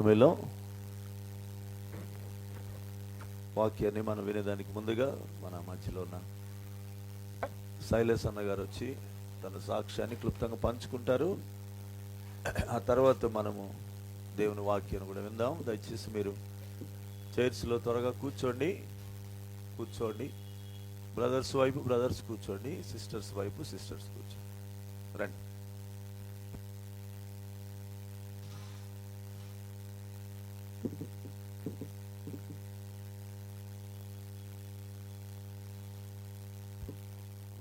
సమయంలో వాక్యాన్ని మనం వినేదానికి ముందుగా మన మధ్యలో ఉన్న శైలేష్ అన్నగారు వచ్చి తన సాక్ష్యాన్ని క్లుప్తంగా పంచుకుంటారు. ఆ తర్వాత మనము దేవుని వాక్యాన్ని కూడా విందాం. దయచేసి మీరు చైర్స్లో త్వరగా కూర్చోండి. కూర్చోండి. బ్రదర్స్ వైపు బ్రదర్స్ కూర్చోండి. సిస్టర్స్ వైపు సిస్టర్స్ కూర్చోండి. రండి.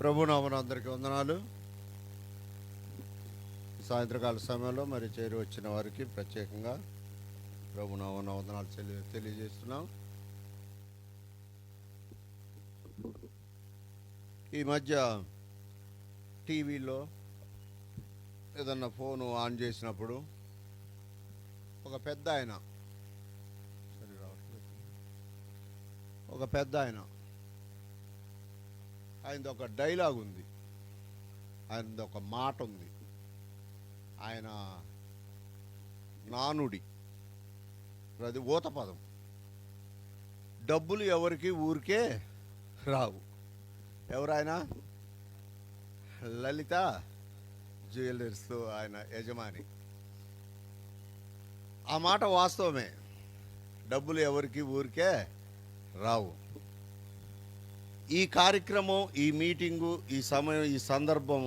ప్రభునామను అందరికీ వందనాలు. సాయంత్రకాల సమయంలో మరి చేరి వచ్చిన వారికి ప్రత్యేకంగా ప్రభునామన వందనాలు తెలియ తెలియజేస్తున్నాం. ఈ మధ్య టీవీలో ఏదన్నా ఫోను ఆన్ చేసినప్పుడు ఒక పెద్ద ఆయన ఒక పెద్ద ఆయన ఆయనది ఒక డైలాగ్ ఉంది. ఆయనది ఒక మాట ఉంది. ఆయన నానుడి అది ఊత పదం. డబ్బులు ఎవరికి ఊరికే రావు. ఎవరాయన? లలిత జ్యువెలర్స్ ఆయన యజమాని. ఆ మాట వాస్తవమే. డబ్బులు ఎవరికి ఊరికే రావు. ఈ కార్యక్రమం ఈ మీటింగు ఈ సమయం ఈ సందర్భం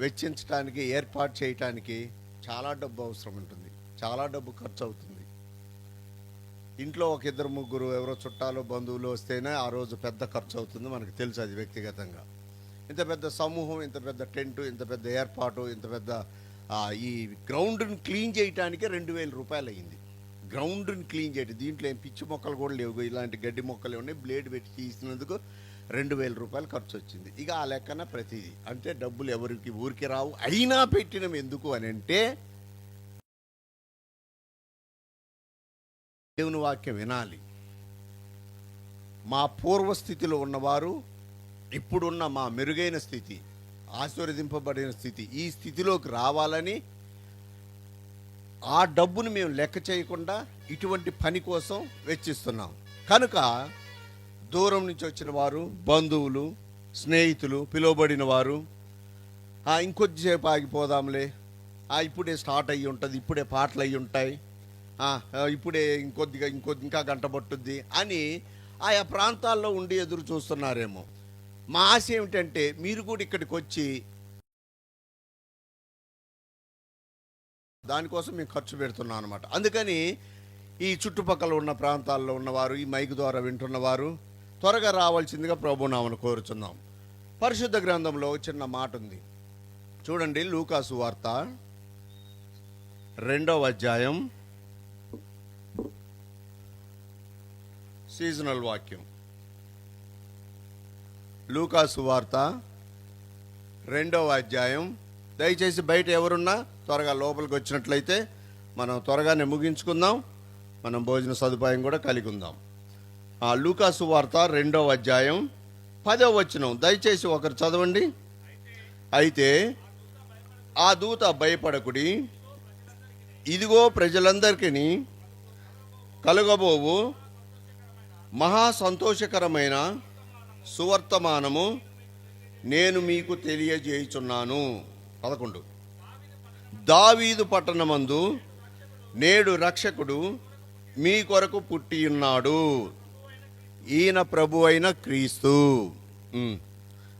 వెచ్చించడానికి ఏర్పాటు చేయటానికి చాలా డబ్బు అవసరం ఉంటుంది. చాలా డబ్బు ఖర్చు అవుతుంది. ఇంట్లో ఒక ఇద్దరు ముగ్గురు ఎవరో చుట్టాలు బంధువులు వస్తేనే ఆ రోజు పెద్ద ఖర్చు అవుతుంది మనకు తెలుసు అది వ్యక్తిగతంగా. ఇంత పెద్ద సమూహం ఇంత పెద్ద టెంటు ఇంత పెద్ద ఏర్పాటు ఇంత పెద్ద ఈ గ్రౌండ్ని క్లీన్ చేయటానికి రెండు వేల రూపాయలు అయ్యింది గ్రౌండ్ని క్లీన్ చేయటం దీంట్లో ఏం పిచ్చి మొక్కలు కూడా లేవు. ఇలాంటి గడ్డి మొక్కలు ఉన్నాయి బ్లేడ్ పెట్టి తీసినందుకు రెండు వేల రూపాయలు ఖర్చు వచ్చింది ఇక ఆ లెక్కన ప్రతిదీ. అంటే డబ్బులు ఎవరికి ఊరికి రావు. అయినా పెట్టినం ఎందుకు అని అంటే దేవుని వాక్యం వినాలి. మా పూర్వస్థితిలో ఉన్నవారు ఇప్పుడున్న మా మెరుగైన స్థితి ఆశీర్వదింపబడిన స్థితి ఈ స్థితిలోకి రావాలని ఆ డబ్బును మేము లెక్క చేయకుండా ఇటువంటి పని కోసం వెచ్చిస్తున్నాం. కనుక దూరం నుంచి వచ్చిన వారు బంధువులు స్నేహితులు పిలువబడిన వారు ఇంకొద్దిసేపు ఆగిపోదాంలే. ఆ, ఇప్పుడే స్టార్ట్ అయ్యి ఉంటుంది ఇప్పుడే పాటలు అయ్యి ఉంటాయి. ఇప్పుడే ఇంకొద్దిగా ఇంకొద్ది ఇంకా గంట పట్టుద్ది అని ఆయా ప్రాంతాల్లో ఉండి ఎదురు చూస్తున్నారేమో. మా ఆశ ఏమిటంటే మీరు కూడా ఇక్కడికి వచ్చి దానికోసం మేము ఖర్చు పెడుతున్నాం అనమాట అందుకని ఈ చుట్టుపక్కల ఉన్న ప్రాంతాల్లో ఉన్నవారు ఈ మైక్ ద్వారా వింటున్నవారు త్వరగా రావాల్సిందిగా ప్రభునామను కోరుచున్నాం. పరిశుద్ధ గ్రంథంలో చిన్న మాట ఉంది చూడండి లూకాసు వార్త రెండవ అధ్యాయం. సీజనల్ వాక్యం. లూకాసు వార్త రెండవ అధ్యాయం. దయచేసి బయట ఎవరున్నా త్వరగా లోపలికి వచ్చినట్లయితే మనం త్వరగానే ముగించుకుందాం. మనం భోజన సదుపాయం కూడా కలిగి ఉందాం. లూకాసు వార్త రెండవ అధ్యాయం పదవ వచనం. దయచేసి ఒకరు చదవండి. అయితే ఆ దూత భయపడకుడి ఇదిగో ప్రజలందరికీ కలుగబోవు మహా సంతోషకరమైన సువర్తమానము నేను మీకు తెలియజేయుచున్నాను. పదకొండు. దావీదు పట్టణమందు నేడు రక్షకుడు మీ కొరకు పుట్టి ఉన్నాడు ఈయన ప్రభు అయిన క్రీస్తు.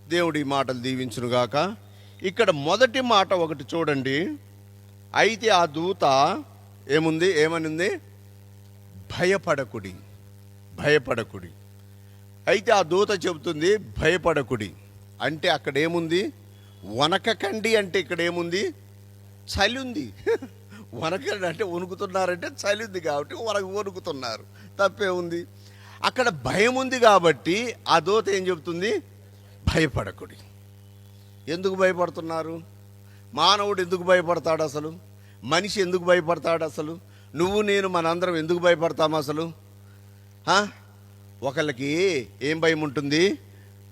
దేవుడు ఈ మాటలు దీవించునుగాక. ఇక్కడ మొదటి మాట ఒకటి చూడండి. అయితే ఆ దూత ఏముంది? ఏమనింది? భయపడకుడి. భయపడకుడి. అయితే ఆ దూత చెబుతుంది భయపడకుడి. అంటే అక్కడ ఏముంది? వనకకండి అంటే ఇక్కడ ఏముంది? చలి ఉంది వనకండి అంటే వణుకుతున్నారంటే చలి ఉంది కాబట్టి వనక వణుకుతున్నారు. తప్పే ఉంది అక్కడ భయం ఉంది కాబట్టి ఆ దూత ఏం చెబుతుంది? భయపడకుడి. ఎందుకు భయపడుతున్నారు? మానవుడు ఎందుకు భయపడతాడు అసలు? మనిషి ఎందుకు భయపడతాడు అసలు? నువ్వు నేను మనందరం ఎందుకు భయపడతాము అసలు? ఒకళ్ళకి ఏం భయం ఉంటుంది?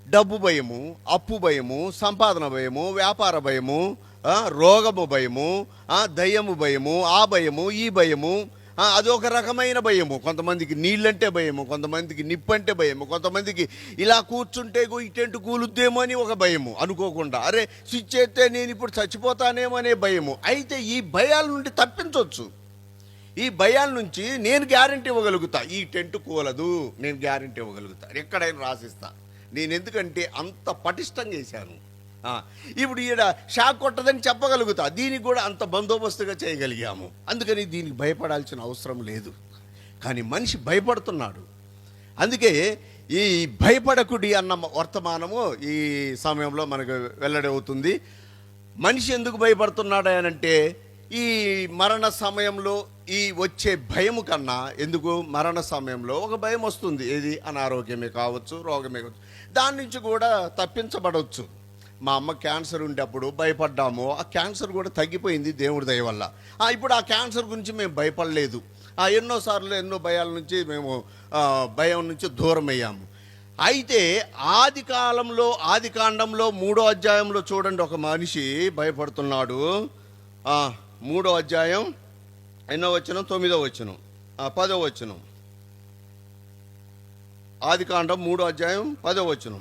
డబ్బు భయము అప్పు భయము సంపాదన భయము వ్యాపార భయము రోగము భయము దయ్యము భయము ఆ భయము ఈ భయము అది ఒక రకమైన భయము. కొంతమందికి నీళ్ళంటే భయము కొంతమందికి నిప్పు అంటే భయము కొంతమందికి ఇలా కూర్చుంటే గో ఈ టెంట్ కూలుద్దేమో అని ఒక భయము అనుకోకుండా. అరే స్విచ్ చేస్తే నేను ఇప్పుడు చచ్చిపోతానేమో అనే భయము. అయితే ఈ భయాల నుండి తప్పించవచ్చు ఈ భయాల నుంచి నేను గ్యారంటీ ఇవ్వగలుగుతా. ఈ టెంట్ కూలదు నేను గ్యారంటీ ఇవ్వగలుగుతా. ఎక్కడైనా రాసిస్తా. నేను ఎందుకంటే అంత పటిష్టంగా వేశాను. ఇప్పుడు ఈడ షాక్ కొట్టదని చెప్పగలుగుతా. దీనికి కూడా అంత బందోబస్తుగా చేయగలిగాము. అందుకని దీనికి భయపడాల్సిన అవసరం లేదు. కానీ మనిషి భయపడుతున్నాడు. అందుకే ఈ భయపడకుడి అన్న వర్తమానము ఈ సమయంలో మనకు వెల్లడి అవుతుంది. మనిషి ఎందుకు భయపడుతున్నాడు అంటే ఈ మరణ సమయంలో ఈ వచ్చే భయము కన్నా ఎందుకు మరణ సమయంలో ఒక భయం వస్తుంది. ఏది? అనారోగ్యమే కావచ్చు రోగమే కావచ్చు. దాని నుంచి కూడా తప్పించబడవచ్చు మా అమ్మ క్యాన్సర్ ఉండేప్పుడు భయపడ్డాము. ఆ క్యాన్సర్ కూడా తగ్గిపోయింది దేవుడి దయ వల్ల. ఇప్పుడు ఆ క్యాన్సర్ గురించి మేము భయపడలేదు. ఆ ఎన్నోసార్లు ఎన్నో భయాల నుంచి మేము భయం నుంచి దూరం అయ్యాము అయితే ఆది కాలంలో ఆది కాండంలో మూడో అధ్యాయంలో చూడండి ఒక మనిషి భయపడుతున్నాడు. మూడో అధ్యాయం ఎన్నో వచ్చిన తొమ్మిదో వచ్చిన పదో వచ్చిన ఆది కాండం మూడో అధ్యాయం పదో వచ్చిన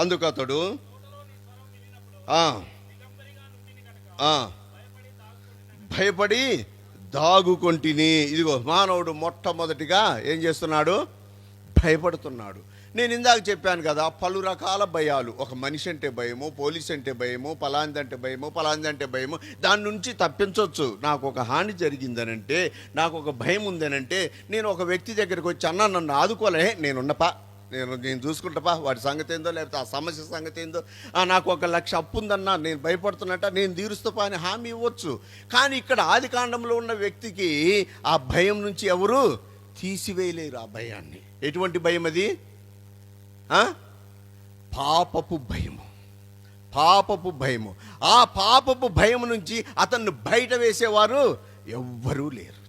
అందుకతడు భయపడి దాగుకొంటిని. ఇదిగో మానవుడు మొట్టమొదటిగా ఏం చేస్తున్నాడు? భయపడుతున్నాడు. నేను ఇందాక చెప్పాను కదా పలు రకాల భయాలు. ఒక మనిషి అంటే భయము పోలీస్ అంటే భయము పలాంది అంటే భయము పలాంది అంటే భయము. దాని నుంచి తప్పించవచ్చు నాకు ఒక హాని జరిగిందనంటే నాకు ఒక భయం ఉందనంటే నేను ఒక వ్యక్తి దగ్గరికి వచ్చి అన్న నన్ను ఆదుకోలే నేనున్నపా. నేను నేను చూసుకుంటాపా వాడి సంగతి ఏందో లేకపోతే ఆ సమస్య సంగతి ఏందో నాకు ఒక లక్ష అప్పు ఉందన్నా నేను భయపడుతున్నట్ట నేను తీరుస్తాపా అని హామీ ఇవ్వచ్చు. కానీ ఇక్కడ ఆది కాండంలో ఉన్న వ్యక్తికి ఆ భయం నుంచి ఎవరు తీసివేయలేరు ఆ భయాన్ని. ఎటువంటి భయం అది? పాపపు భయము. పాపపు భయము. ఆ పాపపు భయం నుంచి అతన్ని బయట వేసేవారు ఎవ్వరూ లేరు.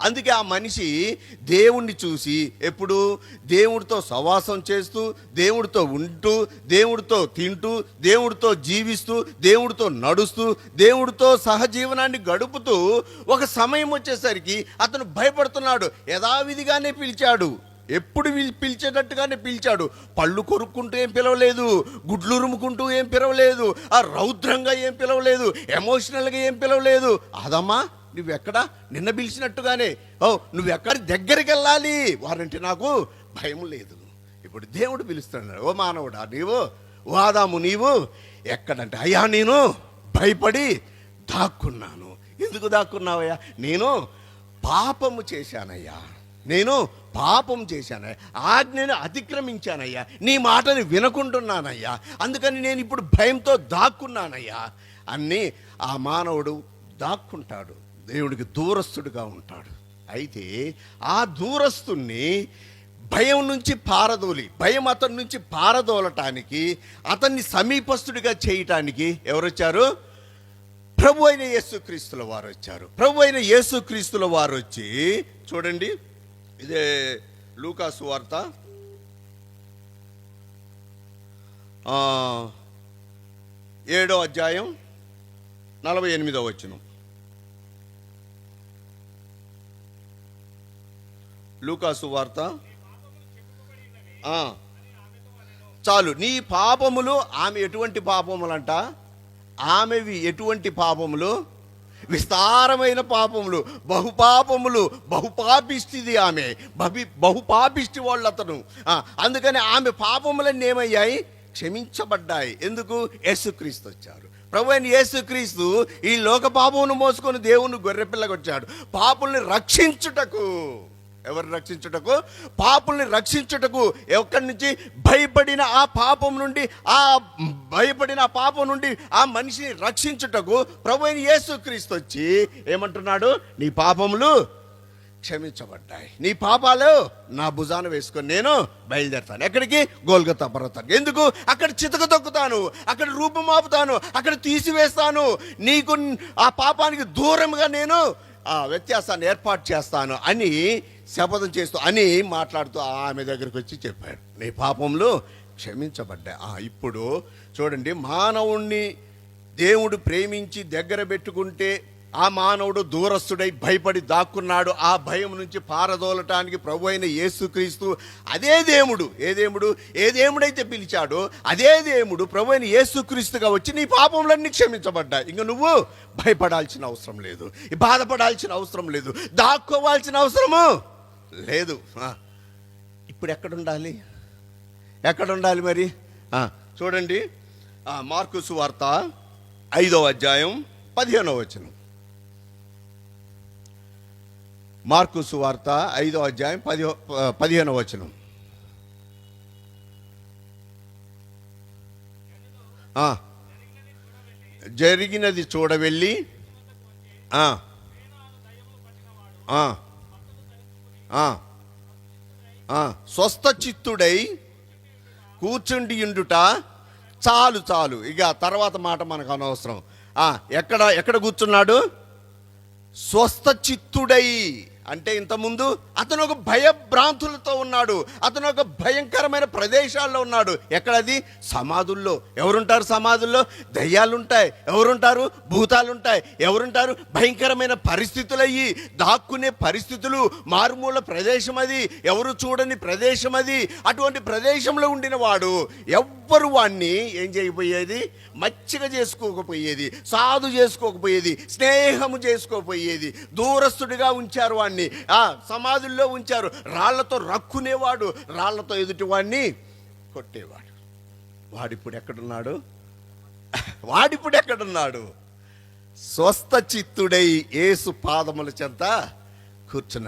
అందుకే ఆ మనిషి దేవుణ్ణి చూసి ఎప్పుడు దేవుడితో సవాసం చేస్తూ దేవుడితో ఉంటూ దేవుడితో తింటూ దేవుడితో జీవిస్తూ దేవుడితో నడుస్తూ దేవుడితో సహజీవనాన్ని గడుపుతూ ఒక సమయం వచ్చేసరికి అతను భయపడుతున్నాడు. యథావిధిగానే పిలిచాడు. ఎప్పుడు పిలిచేటట్టుగానే పిలిచాడు. పళ్ళు కొరుక్కుంటూ ఏం పిలవలేదు. గుడ్లు ఉరుముకుంటూ ఏం పిలవలేదు. ఆ రౌద్రంగా ఏం పిలవలేదు. ఎమోషనల్గా ఏం పిలవలేదు. అదమ్మా నువ్వెక్కడ? నిన్న పిలిచినట్టుగానే. ఓ నువ్వెక్కడ దగ్గరికి వెళ్ళాలి? వారంటే నాకు భయం లేదు. ఇప్పుడు దేవుడు పిలుస్తున్నాడు. ఓ మానవుడా నీవు ఓ ఆదాము నీవు ఎక్కడంటే అయ్యా నేను భయపడి దాక్కున్నాను. ఎందుకు దాక్కున్నావయ్యా? నేను పాపము చేశానయ్యా. నేను పాపం చేశానయ్యా. ఆజ్ఞను అతిక్రమించానయ్యా. నీ మాటని వినకుంటున్నానయ్యా. అందుకని నేను ఇప్పుడు భయంతో దాక్కున్నానయ్యా. అన్నీ ఆ మానవుడు దాక్కుంటాడు. దేవుడికి దూరస్తుడుగా ఉంటాడు. అయితే ఆ దూరస్తుణ్ణి భయం నుంచి పారదోలి భయం అతని నుంచి పారదోలటానికి అతన్ని సమీపస్తుడిగా చేయటానికి ఎవరొచ్చారు? ప్రభు అయిన యేసుక్రీస్తుల వారు వచ్చారు ప్రభు అయిన యేసుక్రీస్తుల వారు వచ్చి చూడండి ఇదే లూకాసు వార్త. ఏడో అధ్యాయం నలభై ఎనిమిదో వచ్చినాం లూకాసు వార్త. చాలు. నీ పాపములు ఆమె ఎటువంటి పాపములంట? ఆమెవి ఎటువంటి పాపములు? విస్తారమైన పాపములు బహుపాపములు బహుపాపిష్టిది ఆమె. బహి బహుపాపిష్టి వాళ్ళు అతను అందుకని ఆమె పాపములన్నీ ఏమయ్యాయి? క్షమించబడ్డాయి. ఎందుకు? యేసుక్రీస్తు వచ్చారు ప్రభు అయిన యేసుక్రీస్తు ఈ లోక పాపమును మోసుకొని దేవుని గొర్రెపిల్లకొచ్చాడు పాపుల్ని రక్షించుటకు. ఎవరు రక్షించుటకు? పాపుల్ని రక్షించుటకు. ఎక్కడి నుంచి? భయపడిన ఆ పాపం నుండి ఆ భయపడిన ఆ పాపం నుండి ఆ మనిషిని రక్షించుటకు ప్రభు అయిన యేసుక్రీస్తు వచ్చి ఏమంటున్నాడు? నీ పాపములు క్షమించబడ్డాయి. నీ పాపాలు నా భుజాన వేసుకొని నేను బయలుదేరుతాను. ఎక్కడికి? గోల్గతా పర్వతానికి. ఎందుకు? అక్కడ చితక తొక్కుతాను. అక్కడ రూపం ఆపుతాను అక్కడ తీసివేస్తాను. నీకు ఆ పాపానికి దూరంగా నేను ఆ వ్యత్యాసాన్ని ఏర్పాటు చేస్తాను అని శపథం చేస్తూ అని మాట్లాడుతూ ఆమె దగ్గరికి వచ్చి చెప్పాడు. నీ పాపంలో క్షమించబడ్డాయి ఆ ఇప్పుడు చూడండి మానవుణ్ణి దేవుడు ప్రేమించి దగ్గర పెట్టుకుంటే ఆ మానవుడు దూరస్తుడై భయపడి దాక్కున్నాడు. ఆ భయం నుంచి పారదోలటానికి ప్రభు అయిన యేసుక్రీస్తు అదే దేవుడు. ఏ దేవుడు? ఏ దేవుడైతే పిలిచాడో అదే దేవుడు ప్రభు అయిన యేసుక్రీస్తుగా వచ్చి నీ పాపములన్నీ క్షమించబడ్డాయి ఇంక నువ్వు భయపడాల్సిన అవసరం లేదు. బాధపడాల్సిన అవసరం లేదు. దాక్కోవాల్సిన అవసరము లేదు. ఆ. ఇప్పుడు ఎక్కడుండాలి? ఎక్కడుండాలి మరి? చూడండి. ఆ, మార్కు సువార్త అధ్యాయం పదిహేనవ వచనం. మార్కు సువార్త ఐదవ అధ్యాయం పదిహో పదిహేనవ వచనం. జరిగినది చూడవెళ్ళి ఆ, స్వస్థ చిత్తుడై కూర్చుండి ఉండుట చాలు చాలు. ఇక తర్వాత మాట మనకు అనవసరం. ఎక్కడ ఎక్కడ కూర్చున్నాడు? స్వస్థ చిత్తుడై అంటే ఇంతకుముందు అతను ఒక భయభ్రాంతులతో ఉన్నాడు. అతను ఒక భయంకరమైన ప్రదేశాల్లో ఉన్నాడు. ఎక్కడది? సమాధుల్లో. ఎవరుంటారు సమాధుల్లో? దయ్యాలుంటాయి. ఎవరుంటారు? భూతాలుంటాయి. ఎవరుంటారు? భయంకరమైన పరిస్థితులు అయ్యి దాక్కునే పరిస్థితులు. మారుమూల ప్రదేశం అది ఎవరు చూడని ప్రదేశం అది అటువంటి ప్రదేశంలో ఉండిన వాడు ఎవ్వరు వాణ్ణి ఏం చేయబోయేది? మచ్చిక చేసుకోకపోయేది. సాధు చేసుకోకపోయేది. స్నేహము చేసుకోకపోయేది. దూరస్తుడిగా ఉంచారు వాణ్ణి. ఆ సమాధుల్లో ఉంచారు. రాళ్ళతో రక్కునేవాడు రాళ్ళతో ఎదుటివాడిని కొట్టేవాడు. వాడిప్పుడు ఎక్కడున్నాడు? వాడిప్పుడు ఎక్కడున్నాడు? స్వస్థ చిత్తుడై ఏసు పాదముల చెంత కూర్చున్నాడు.